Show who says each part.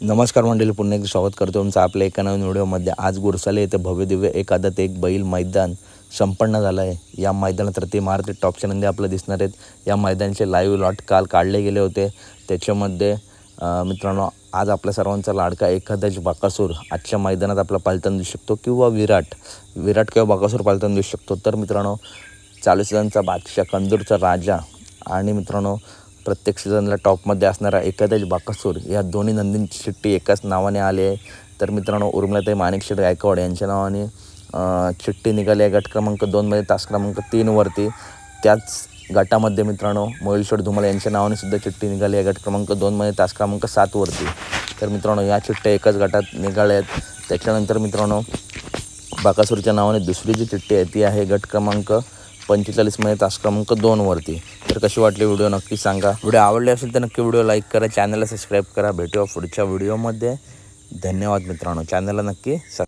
Speaker 1: नमस्कार मंडळी पुन्हा एकदा स्वागत करतो तुमचं आपल्या एका नवीन व्हिडिओमध्ये. आज गुरसाले येथे भव्यदिव्य एकादत एक एक बैल मैदान संपन्न झालं आहे. या मैदानात रती मारुती टॉपच्या नंदी आपल्याला दिसणार आहेत. या मैदानाचे लाईव्ह लॉट काल काढले गेले होते. त्याच्यामध्ये मित्रांनो आज आपल्या सर्वांचा लाडका एखादाच बाकासूर आजच्या मैदानात आपला पालताना दिसू शकतो किंवा विराट विराट किंवा बाकासूर पालताना दिसू शकतो. तर मित्रांनो चालू सीझनचा बादशाह कंदूरचा राजा आणि मित्रांनो प्रत्येक सीझनला टॉपमध्ये असणारा एखाद्याच बाकासूर या दोन्ही नंदींची चिठ्ठी एकाच नावाने आली आहे. तर मित्रांनो उर्मिलाताई माणिकशेठ गायकवाड यांच्या नावाने चिठ्ठी निघाली आहे गट क्रमांक दोनमध्ये तास क्रमांक तीनवरती त्याच गटामध्ये मित्रांनो मोहिलशेठ धुमाल यांच्या नावाने सुद्धा चिठ्ठी निघाली आहे गट क्रमांक दोनमध्ये तास क्रमांक सातवरती तर मित्रांनो या चिठ्ठ्या एकाच गटात निघाल्या आहेत. त्याच्यानंतर मित्रांनो बाकासूरच्या नावाने दुसरी जी चिठ्ठी आहे ती आहे गट क्रमांक पंचेचाळीसमध्ये तास क्रमांक दोनवरती तर कशी वाटली व्हिडिओ नक्की सांगा. व्हिडिओ आवडले असेल तर नक्की व्हिडिओ लाईक करा चॅनलला सबस्क्राईब करा. भेटूया पुढच्या व्हिडिओमध्ये. धन्यवाद मित्रांनो. चॅनलला नक्की